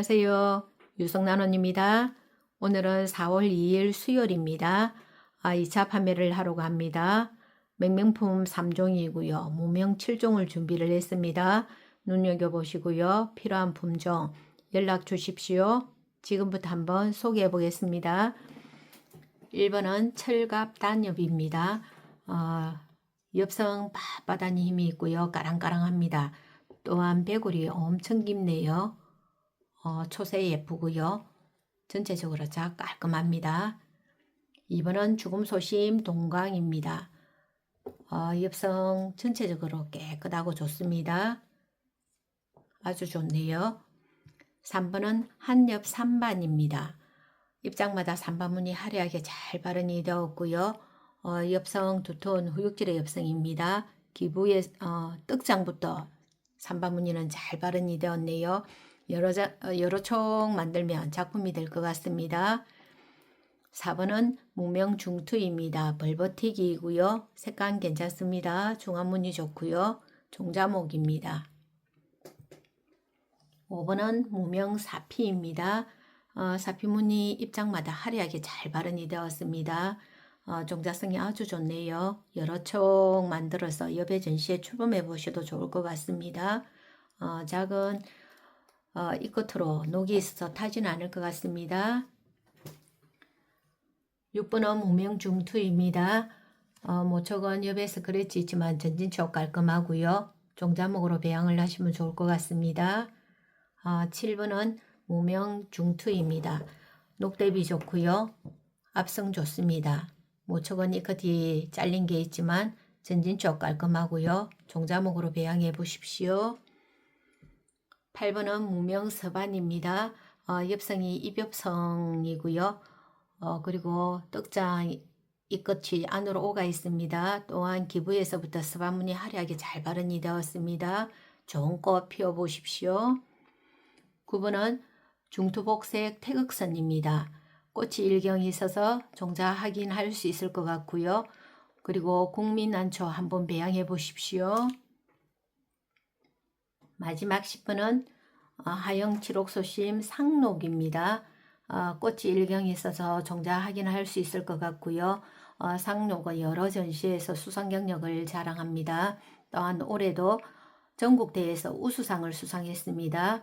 안녕하세요. 유성난원입니다. 오늘은 4월 2일 수요일입니다. 아, 2차 판매를 하러 갑니다. 맹명품 3종이고요. 무명 7종을 준비를 했습니다. 눈여겨보시고요. 필요한 품종 연락 주십시오. 지금부터 한번 소개해 보겠습니다. 1번은 철갑 단엽입니다. 어, 엽성 빳빳한 힘이 있고요. 까랑까랑합니다. 또한 배골이 엄청 깊네요. 어, 초세 예쁘고요. 전체적으로 자 깔끔합니다. 2번은 죽음 소심 동강입니다. 어, 엽성 전체적으로 깨끗하고 좋습니다. 아주 좋네요. 3번은 한엽 3반입니다. 입장마다 3반문이 화려하게 잘 발현이 되었고요. 어, 엽성 두톤 후육질의 엽성입니다. 기부의 어, 떡장부터 3반 무늬는 잘 발현이 되었네요. 여러, 자, 어, 여러 총 만들면 작품이 될 것 같습니다. 4번은 무명 중투입니다. 벌버티기이고요. 색감 괜찮습니다. 중안무늬 좋고요. 종자목입니다. 5번은 무명 사피입니다. 어, 사피무늬 입장마다 화려하게 잘 발현이 되었습니다. 어, 종자성이 아주 좋네요. 여러 총 만들어서 여배 전시에 출범해 보셔도 좋을 것 같습니다. 어, 작은 어, 이 끝으로 녹이 있어서 타지는 않을 것 같습니다. 6번은 무명 중투입니다. 어, 모촉은 옆에서 그랬지 있지만 전진촉 깔끔하고요. 종자목으로 배양을 하시면 좋을 것 같습니다. 어, 7번은 무명 중투입니다. 녹대비 좋고요. 압성 좋습니다. 모촉은 이 끝이 잘린 게 있지만 전진쪽 깔끔하고요. 종자목으로 배양해 보십시오. 8번은 무명서반입니다. 어, 엽성이 입엽성이고요. 어, 그리고 떡장 이 끝이 안으로 오가 있습니다. 또한 기부에서부터 서반문이 화려하게 잘 발현이 되었습니다. 좋은 꽃 피워 보십시오. 9번은 중투복색 태극선입니다. 꽃이 일경이 있어서 종자 확인할 수 있을 것 같고요. 그리고 국민난초 한번 배양해 보십시오. 마지막 10분은 어, 하영 칠옥소심 상록입니다. 어, 꽃이 일경이 있어서 종자 확인할 수 있을 것 같고요. 어, 상록은 여러 전시에서 수상 경력을 자랑합니다. 또한 올해도 전국대회에서 우수상을 수상했습니다.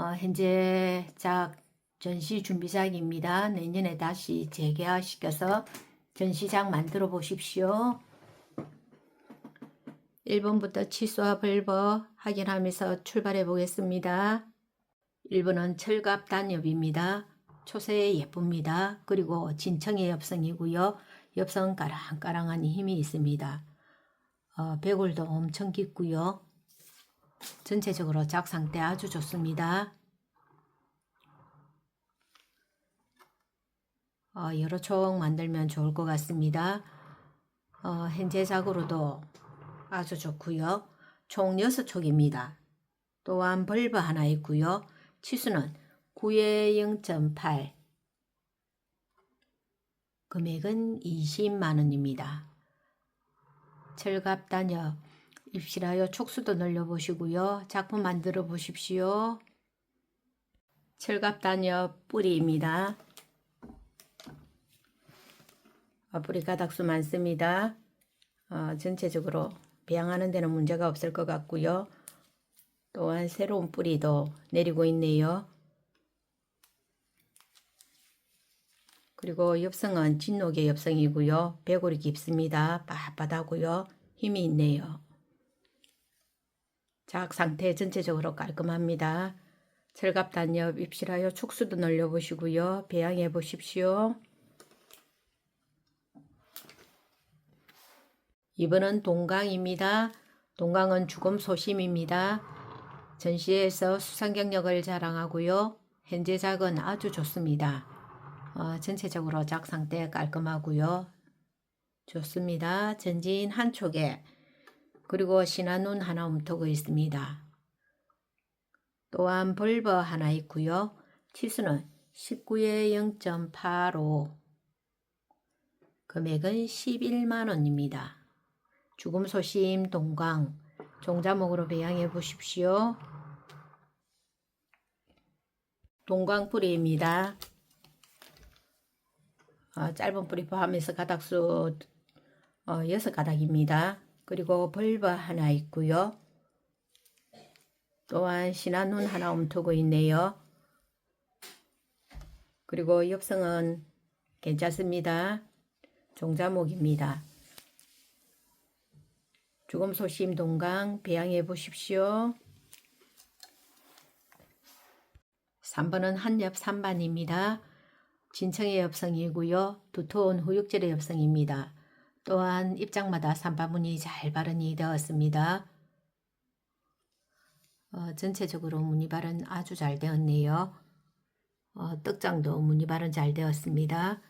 어, 현재 작 전시 준비작입니다. 내년에 다시 재개화시켜서 전시장 만들어 보십시오. 1번부터 치수와 벌버 확인하면서 출발해 보겠습니다. 1번은 철갑 단엽입니다. 초세 예쁩니다. 그리고 진청의 엽성이고요. 엽성 까랑까랑한 힘이 있습니다. 어, 배골도 엄청 깊고요. 전체적으로 작 상태 아주 좋습니다. 어, 여러 총 만들면 좋을 것 같습니다. 어, 현재 작으로도 아주 좋고요. 총 6촉입니다. 또한 벌브 하나 있고요. 치수는 9에 0.8 금액은 20만원입니다. 철갑 단엽 입실하여 촉수도 늘려보시고요. 작품 만들어 보십시오. 철갑 단엽 뿌리입니다. 뿌리 가닥수 많습니다. 어, 전체적으로 배양하는 데는 문제가 없을 것 같고요. 또한 새로운 뿌리도 내리고 있네요. 그리고 엽성은 진녹의 엽성이고요. 배골이 깊습니다. 빳빳하고요. 힘이 있네요. 작 상태 전체적으로 깔끔합니다. 철갑 단엽 입실하여 축수도 늘려보시고요. 배양해 보십시오. 2번은 동강입니다. 동강은 죽음 소심입니다. 전시에서 수상 경력을 자랑하고요. 현재 작은 아주 좋습니다. 어, 전체적으로 작 상태 깔끔하고요. 좋습니다. 전진 한쪽에 그리고 신한눈 하나 움트고 있습니다. 또한 벌버 하나 있고요. 치수는 19에 0.85 금액은 11만원입니다. 죽음 소심 동강 종자목으로 배양해 보십시오. 동광뿌리입니다. 어, 짧은 뿌리 포함해서 가닥수 어, 6가닥입니다. 그리고 벌버 하나 있고요. 또한 신한눈 하나 움트고 있네요. 그리고 엽성은 괜찮습니다. 종자목입니다. 죽음 소심 동강 배양해 보십시오. 3번은 한엽 3반입니다. 진청의 엽성이고요. 두터운 후육질의 엽성입니다. 또한 입장마다 삼바문이 잘 발현이 되었습니다. 어, 전체적으로 무늬 발현 아주 잘 되었네요. 어, 떡장도 무늬 발현 잘 되었습니다.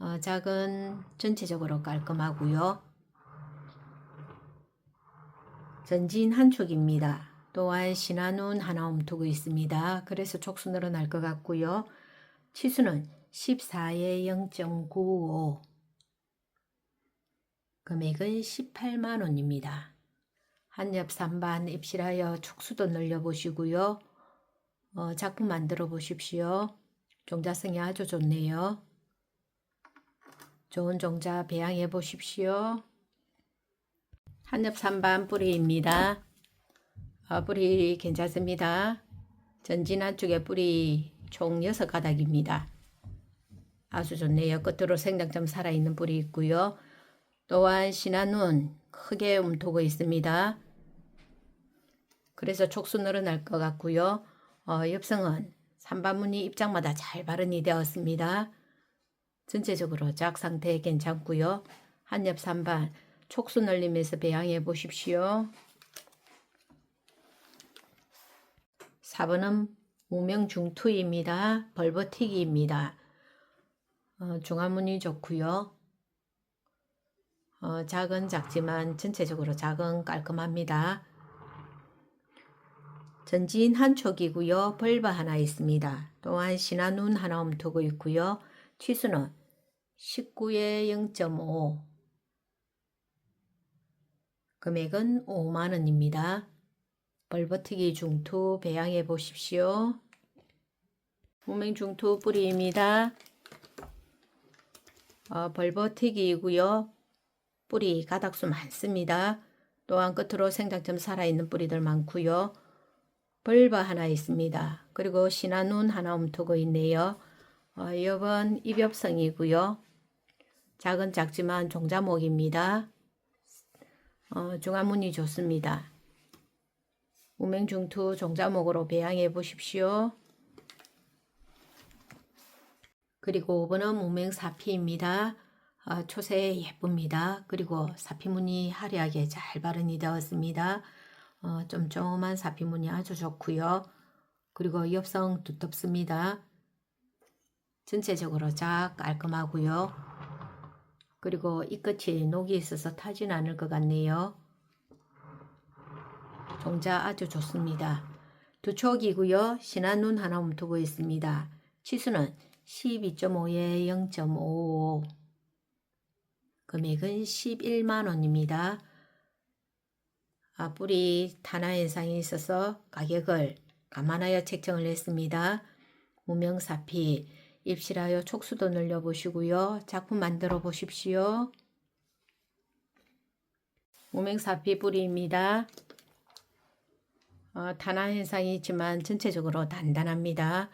어, 작은 전체적으로 깔끔하고요. 전진 한 축입니다. 또한 신한운 하나 움트고 있습니다. 그래서 촉수 늘어날 것 같고요. 치수는 14에 0.95 금액은 18만 원입니다. 한엽 3반 입실하여 촉수도 늘려보시고요. 어, 작품 만들어 보십시오. 종자성이 아주 좋네요. 좋은 종자 배양해 보십시오. 한엽 3반 뿌리입니다. 어, 뿌리 괜찮습니다. 전진 한쪽에 뿌리 총 6가닥입니다. 아주 좋네요. 끝으로 생장점 살아있는 뿌리 있고요. 또한 신한눈 크게 움트고 있습니다. 그래서 촉수 늘어날 것 같고요. 어, 엽성은 삼반무늬 입장마다 잘 발현이 되었습니다. 전체적으로 작 상태 괜찮고요. 한엽 삼반 촉수 늘리면서 배양해 보십시오. 4번은 무명중투입니다. 벌버티기입니다. 어, 중화문이 좋고요. 어, 작은 작지만 전체적으로 작은 깔끔합니다. 전진 한 촉이고요. 벌바 하나 있습니다. 또한 신한눈 하나 움트고 있고요. 치수는 19에 0.5 금액은 5만원입니다. 벌버티기 중투 배양해 보십시오. 무맹 중투 뿌리입니다. 어, 벌버티기이고요. 뿌리 가닥수 많습니다. 또한 끝으로 생장점 살아있는 뿌리들 많고요. 벌바 하나 있습니다. 그리고 신한눈 하나 움트고 있네요. 어, 이번 입엽성이고요. 작은 작지만 종자목입니다. 어, 중화문이 좋습니다. 우맹중투 종자목으로 배양해 보십시오. 그리고 5번은 무맹사피입니다. 어, 초세 예쁩니다. 그리고 사피무늬 화려하게 잘 발현이 되었습니다. 어, 쫌쫌한 사피무늬 아주 좋고요. 그리고 엽성 두텁습니다. 전체적으로 작 깔끔하고요. 그리고 이 끝이 녹이 있어서 타진 않을 것 같네요. 종자 아주 좋습니다. 두 촉이고요. 신한 눈 하나 움트고 있습니다. 치수는 12.5에 0.55 금액은 11만원입니다. 아, 뿌리 탄화 현상이 있어서 가격을 감안하여 책정을 했습니다. 무명사피 입실하여 촉수도 늘려보시고요. 작품 만들어 보십시오. 무명사피 뿌리입니다. 어, 탄화 현상이 있지만 전체적으로 단단합니다.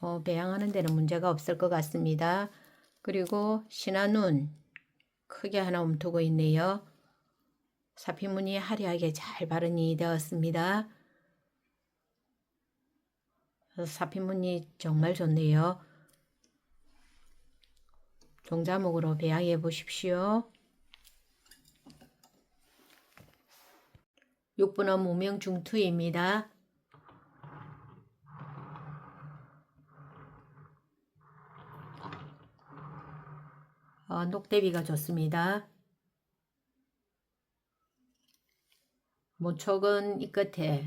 어, 배양하는 데는 문제가 없을 것 같습니다. 그리고 신한눈 크게 하나 움트고 있네요. 사피무늬 화려하게 잘 발현이 되었습니다. 사피무늬 정말 좋네요. 종자목으로 배양해 보십시오. 6번은 무명 중투입니다. 어, 녹대비가 좋습니다. 모촉은 이 끝에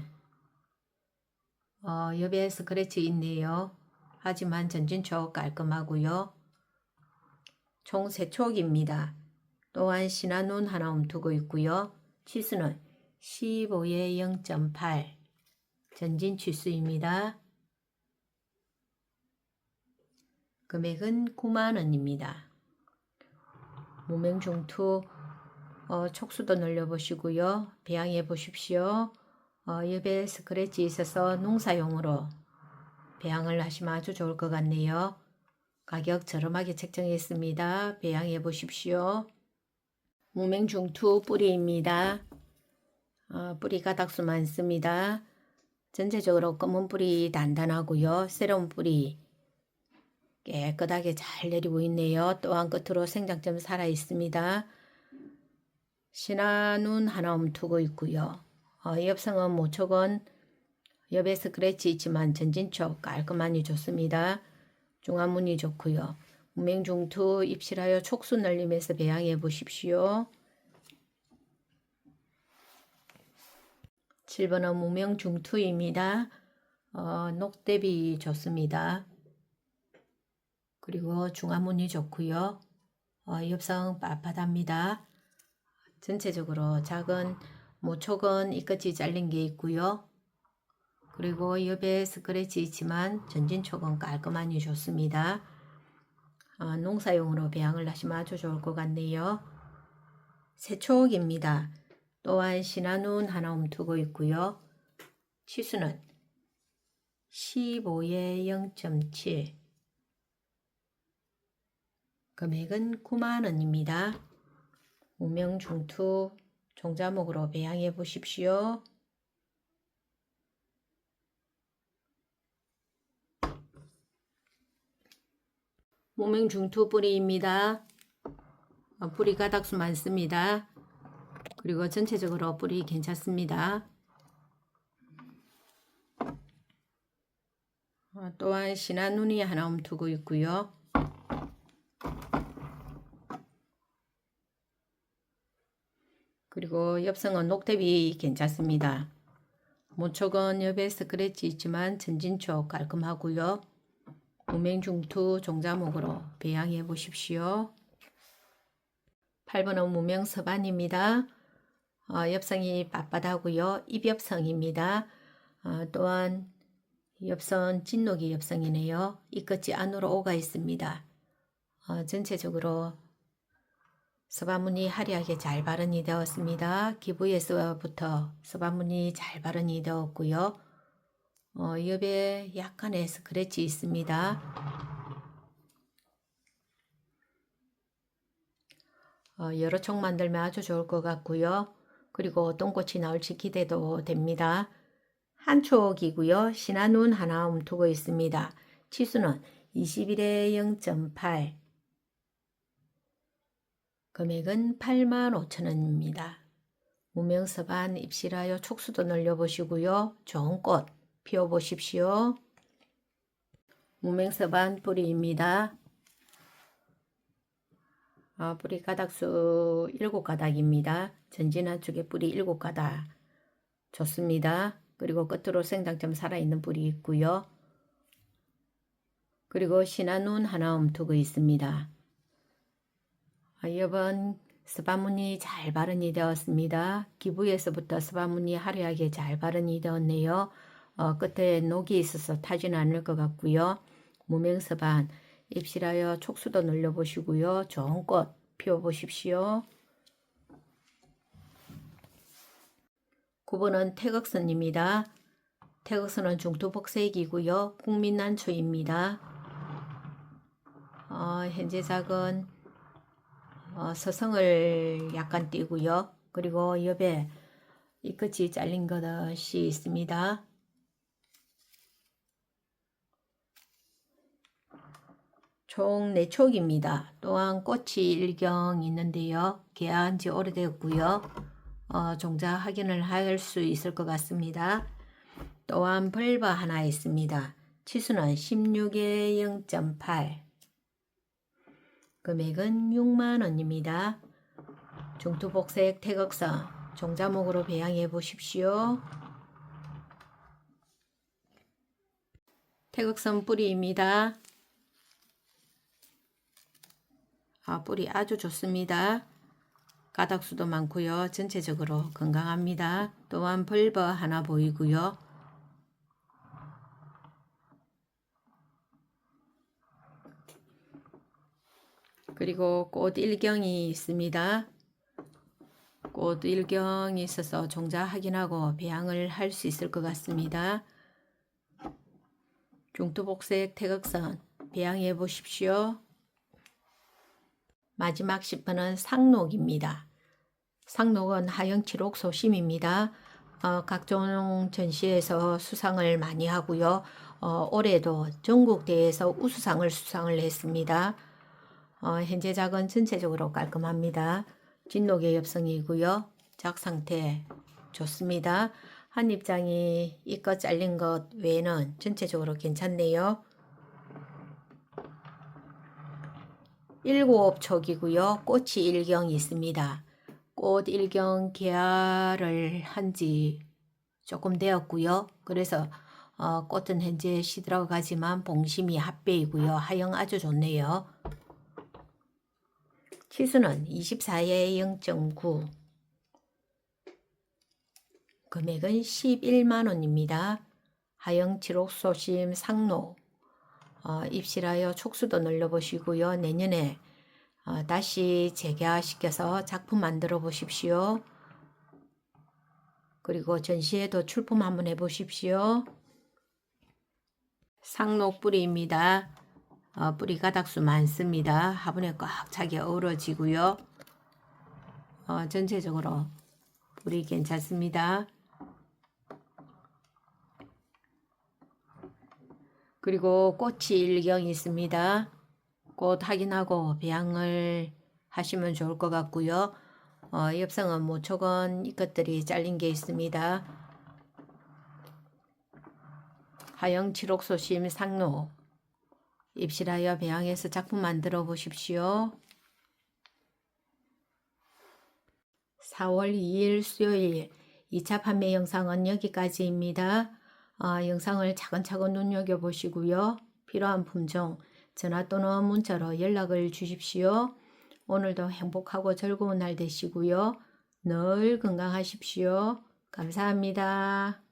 어, 옆에 스크래치 있네요. 하지만 전진촉 깔끔하고요. 총 3촉입니다. 또한 신한눈 하나 움트고 있고요. 치수는 15에 0.8 전진 취수입니다. 금액은 9만원입니다. 무명중투 어, 촉수도 늘려보시고요. 배양해 보십시오. 어, 옆에 스크래치 있어서 농사용으로 배양을 하시면 아주 좋을 것 같네요. 가격 저렴하게 책정했습니다. 배양해 보십시오. 무명중투 뿌리입니다. 어, 뿌리 가 닥수 많습니다. 전체적으로 검은 뿌리 단단하고요. 새로운 뿌리 깨끗하게 잘 내리고 있네요. 또한 끝으로 생장점 살아 있습니다. 신화눈 하나 움트고 있고요. 어, 옆성은 모촉은 옆에 스크래치 있지만 전진촉 깔끔하니 좋습니다. 중화문이 좋고요. 무맹중투 입실하여 촉수 날림에서 배양해 보십시오. 7번은 무명중투입니다. 어, 녹대비 좋습니다. 그리고 중화문이 좋고요. 어, 옆성 빳빳합니다. 전체적으로 작은 모촉은 이끝이 잘린 게 있고요. 그리고 옆에 스크래치 있지만 전진촉은 깔끔하니 좋습니다. 어, 농사용으로 배양을 하시면 아주 좋을 것 같네요. 새촉입니다. 또한 신한운 하나 움트고 있고요. 치수는 15에 0.7 금액은 9만원입니다. 무명중투 종자목으로 배양해 보십시오. 무명중투 뿌리입니다. 어, 뿌리 가닥수 많습니다. 그리고 전체적으로 뿌리 괜찮습니다. 어, 또한 신한 눈이 하나 움트고 있고요. 그리고 옆성은 녹대비 괜찮습니다. 모촉은 옆에 스크래치 있지만 전진촉 깔끔하고요. 무명중투 종자목으로 배양해 보십시오. 8번은 무명서반입니다. 어, 옆성이 빳빳하고요. 입엽성입니다. 어, 또한 옆선 진녹이 옆성이네요. 이 끝이 안으로 오가 있습니다. 어, 전체적으로 서반문이 화려하게 잘 발언이 되었습니다. 기부에서부터 서반문이 잘 발언이 되었고요. 어, 옆에 약간의 스크래치 있습니다. 어, 여러 촉 만들면 아주 좋을 것 같고요. 그리고 똥꽃이 나올지 기대도 됩니다. 한 촉이고요. 신한눈 하나 움트고 있습니다. 치수는 21에 0.8 금액은 85,000원입니다. 무명서반 입실하여 촉수도 늘려보시고요. 좋은 꽃 피워보십시오. 무명서반 뿌리입니다. 아, 뿌리 가닥수 7가닥입니다. 전진 한 쪽에 뿌리 7가닥 좋습니다. 그리고 끝으로 생장점 살아있는 뿌리 있고요. 그리고 신한눈 하나 움트고 있습니다. 이번 스바문이 잘 발언이 되었습니다. 기부에서부터 스바문이 화려하게 잘 발언이 되었네요. 어, 끝에 녹이 있어서 타지는 않을 것 같고요. 무명서반 입실하여 촉수도 늘려보시고요. 좋은 꽃 피워보십시오. 9번은 태극선입니다. 태극선은 중투복색이고요. 국민난초입니다. 어, 현재 작은 어, 서성을 약간 띄고요. 그리고 옆에 이 끝이 잘린 것이 있습니다. 총 4촉입니다. 또한 꽃이 일경 있는데요. 개한 지 오래되었고요. 어, 종자 확인을 할 수 있을 것 같습니다. 또한 벌바 하나 있습니다. 치수는 16에 0.8 금액은 6만원입니다. 중투복색 태극선 종자목으로 배양해 보십시오. 태극선 뿌리입니다. 아, 뿌리 아주 좋습니다. 가닥수도 많고요. 전체적으로 건강합니다. 또한 벌버 하나 보이고요. 그리고 꽃 일경이 있습니다. 꽃 일경이 있어서 종자 확인하고 배양을 할 수 있을 것 같습니다. 중투복색 태극선 배양해 보십시오. 마지막 10번은 상록입니다. 상록은 하영치록 소심입니다. 어, 각종 전시에서 수상을 많이 하고요. 어, 올해도 전국대회에서 우수상을 수상을 했습니다. 어, 현재 작은 전체적으로 깔끔합니다. 진녹의 엽성이고요. 작 상태 좋습니다. 한 입장이 이껏 잘린 것 외에는 전체적으로 괜찮네요. 일곱 촉이고요. 꽃이 일경이 있습니다. 꽃 일경 개화를 한 지 조금 되었고요. 그래서 어, 꽃은 현재 시들어가지만 봉심이 합배이고요. 하영 아주 좋네요. 치수는 24에 0.9 금액은 11만원입니다. 하영 칠옥소심 상로 어, 입실하여 촉수도 늘려보시고요. 내년에 어, 다시 재개화시켜서 작품 만들어 보십시오. 그리고 전시회도 출품 한번 해보십시오. 상록 뿌리입니다. 어, 뿌리 가닥수 많습니다. 화분에 꽉 차게 어우러지고요. 어, 전체적으로 뿌리 괜찮습니다. 그리고 꽃이 일경이 있습니다. 꽃 확인하고 배양을 하시면 좋을 것 같고요. 어, 엽성은 모촉은 이것들이 잘린 게 있습니다. 하영 칠옥소심 상로 입실하여 배양해서 작품 만들어 보십시오. 4월 2일 수요일 2차 판매 영상은 여기까지입니다. 어, 영상을 차근차근 눈여겨 보시고요. 필요한 품종 전화 또는 문자로 연락을 주십시오. 오늘도 행복하고 즐거운 날 되시고요. 늘 건강하십시오. 감사합니다.